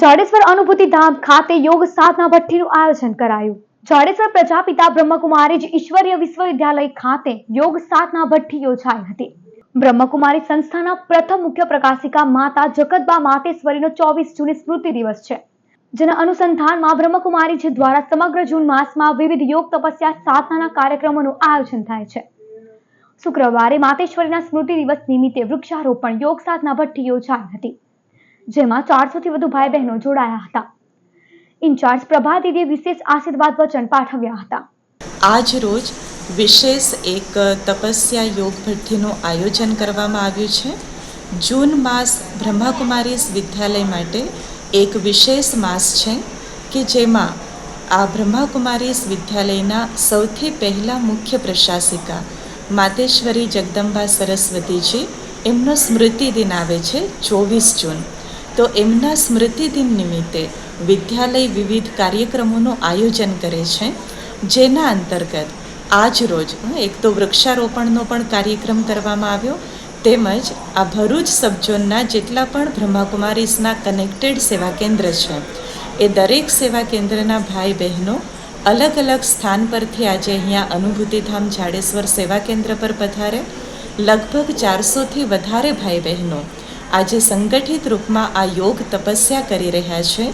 જાડેશ્વર અનુભૂતિ ધામ ખાતે યોગ સાધના ભઠ્ઠીનું આયોજન કરાયું. જાડેશ્વર પ્રજાપિતા બ્રહ્મકુમારીજ ઈશ્વરીય વિશ્વવિદ્યાલય ખાતે યોગ સાધના ભઠ્ઠી યોજાઈ હતી. બ્રહ્મકુમારી સંસ્થાના પ્રથમ મુખ્ય પ્રકાશિકા માતા જગતબા માતેશ્વરીનો ચોવીસ જૂને સ્મૃતિ દિવસ છે. જેના અનુસંધાનમાં બ્રહ્મકુમારીજી દ્વારા સમગ્ર જૂન માસમાં વિવિધ યોગ તપસ્યા સાધનાના કાર્યક્રમોનું આયોજન થાય છે. શુક્રવારે માતેશ્વરીના સ્મૃતિ દિવસ નિમિત્તે વૃક્ષારોપણ યોગ સાધના ભઠ્ઠી યોજાઈ હતી. જેમાં ચારસોથી વધુ ભાઈ બહેનો જોડાયા હતા. ઇન્ચાર્જ પ્રભા દીદીએ વિશેષ આશીર્વાદ વચન પાઠવ્યા હતા. આજ રોજ વિશેષ એક તપસ્યા યોગ ભઠ્ઠીનું આયોજન કરવામાં આવ્યું છે. જૂન માસ બ્રહ્માકુમારીસ વિદ્યાલય માટે એક વિશેષ માસ છે કે જેમાં આ બ્રહ્માકુમારીસ વિદ્યાલયના સૌથી પહેલાં મુખ્ય પ્રશાસિકા માતેશ્વરી જગદંબા સરસ્વતીજી એમનો સ્મૃતિ દિન આવે છે ચોવીસ જૂન. તો એમના સ્મૃતિદિન નિમિત્તે વિદ્યાલય વિવિધ કાર્યક્રમોનું આયોજન કરે છે, જેના અંતર્ગત આજ રોજ એક તો વૃક્ષારોપણનો પણ કાર્યક્રમ કરવામાં આવ્યો, તેમજ આ ભરૂચ સબઝોનના જેટલા પણ બ્રહ્માકુમારીસના કનેક્ટેડ સેવા કેન્દ્ર છે. એ દરેક સેવા કેન્દ્રના ભાઈ બહેનો અલગ અલગ સ્થાન પરથી આજે અહીંયા અનુભૂતિધામ જાડેશ્વર સેવા કેન્દ્ર પર પધારે. લગભગ ચારસોથી વધારે ભાઈ બહેનો આજે સંગઠિત રૂપમાં આ યોગ તપસ્યા કરી રહ્યા છે.